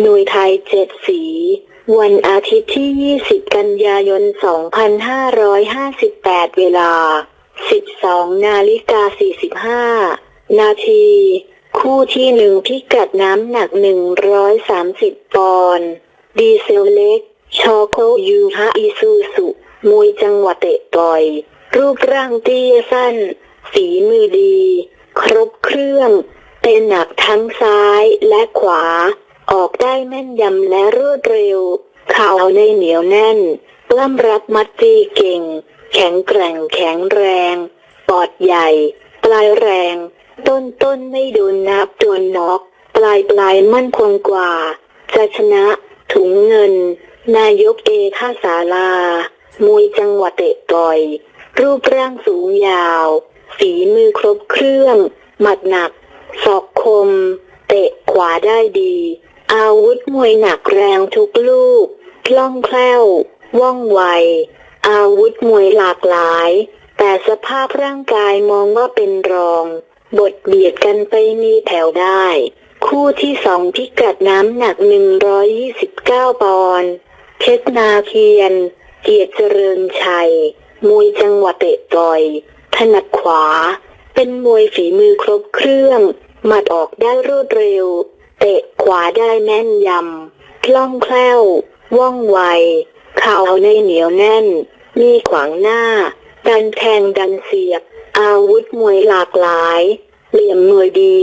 หน่วยไทยเจ็ดสี วันอาทิตย์ที่ 20 กันยายน 2558 เวลา 12 นาฬิกา 45 นาที คู่ที่หนึ่งพิกัดน้ำหนัก 130 ปอนด์ดีเซลเล็ก ชอโคยูฮะอิซูสุมวยจังหวะเตะต่อย รูปร่างเตี้ยสั้น ฝีมือดี ครบเครื่องเตะหนักทั้งซ้ายและขวา ออกได้แม่นยำและรวดเร็วเข่าในเหนียวแน่นปล้ำรัดมัดตีเก่ง แข็งแกร่งแข็งแรง ปอดใหญ่ ปลายแรง ต้นต้นไม่โดนนับโดนน็อก ปลายปลายมั่นคงกว่า จะชนะ ถุงเงิน นายกเอท่าสาลามวยจังหวะเตะต่อย รูปร่างสูงยาว ฝีมือครบเครื่อง หมัดหนัก ศอกคม เตะขวาได้ดี อาวุธมวยหนักแรงทุกลูก คล่องแคล่ว ว่องไว อาวุธมวยหลากหลาย แต่สภาพร่างกายมองว่าเป็นรอง บทเบียดกันไปมีแถวได้ คู่ที่สองพิกัดน้ำหนัก 129 ปอนด์เพชรนาเคียน เกียรติเจริญชัย มวยจังหวะเตะต่อย ถนัดขวา เป็นมวยฝีมือครบเครื่อง หมัดออกได้รวดเร็ว ขวาได้แม่นยำคล่องแคล่ว ว่องไว เข่าในเหนียวแน่น มีขวางหน้า ดันแทงดันเสียบ อาวุธมวยหลากหลาย เหลี่ยมมวยดี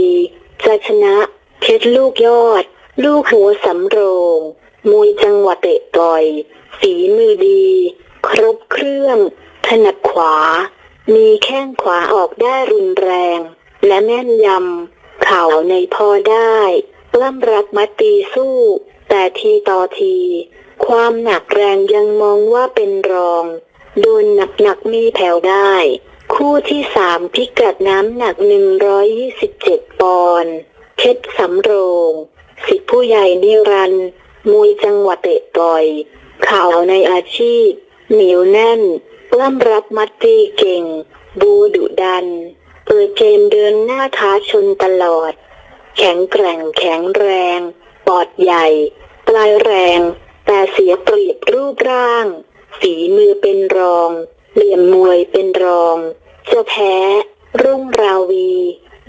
จะชนะ เพชรลูกยอด ลูกหัวสำโรง มวยจังหวะเตะต่อยฝีมือดี ครบเครื่อง ถนัดขวา มีแข้งขวาออกได้รุนแรง และแม่นยำเข่าในพอได้ ปล้ำรักมัดตีสู้ แต่ทีต่อที ความหนักแรงยังมองว่าเป็นรอง โดนหนักๆมีแผ่วได้ คู่ที่สามพิกัดน้ำหนัก 127 ปอนด์เพชรสำโรง สิทธิผู้ใหญ่นิรันมวยจังหวะเตะต่อย ข่าวในอาชีพ เหนียวแน่นปล้ำรับมัดตีเก่ง บูดุดัน เปิดเกมเดินหน้าท้าชนตลอด แข็งแกร่งแข็งแรง ปอดใหญ่ ปลายแรง แต่เสียเปรียบรูปร่าง ฝีมือเป็นรอง เหลี่ยมมวยเป็นรองจะแพ้ รุ่งราวี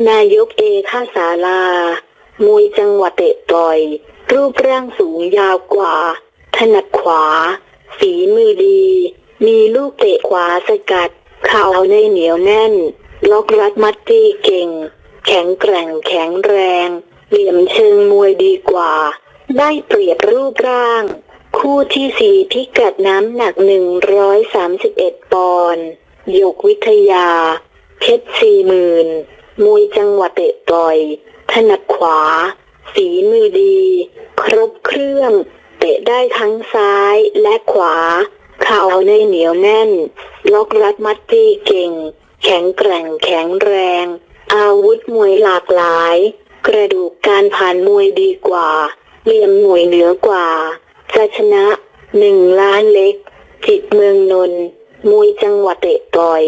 นายกเอท่าสาลา มวยจังหวะเตะต่อย รูปร่างสูงยาวกว่า ถนัดขวา ฝีมือดี มีลูกเตะขวาสกัด เข่าในเหนียวแน่น ล็อกรัดมัดตีเก่ง แข็งแกร่งแข็งแรง เหลี่ยมเชิงมวยดีกว่า ได้เปรียบรูปร่าง คู่ที่สี่พิกัดน้ำหนัก 131 ปอนด์ยกวิทยา เพชรสี่หมื่นมวยจังหวะเตะต่อย ถนัดขวา ฝีมือดี ครบเครื่อง เตะได้ทั้งซ้ายและขวา เข่าในเหนียวแน่น ล็อกรัดมัดตีเก่ง แข็งแกร่งแข็งแรง อาวุธมวยหลากหลาย กระดูกการผ่านมวยดีกว่า เหลี่ยมหน่วยเหนือกว่าจะชนะหนึ่งล้านเล็ก จิตเมืองนนท์มวยจังหวะเตะต่อย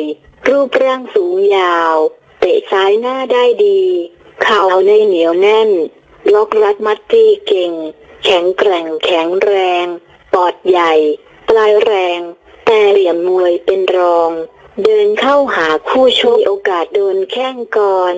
รูปร่างสูงยาว เตะซ้ายหน้าได้ดีเข่าในเหนียวแน่น ล็อกรัดมัดตีเก่ง แข็งแกร่งแข็งแรง ปอดใหญ่ ปลายแรง แต่เหลี่ยมมวยเป็นรอง เดินเข้าหาคู่ช่วยโอกาสโดนแข้งก่อน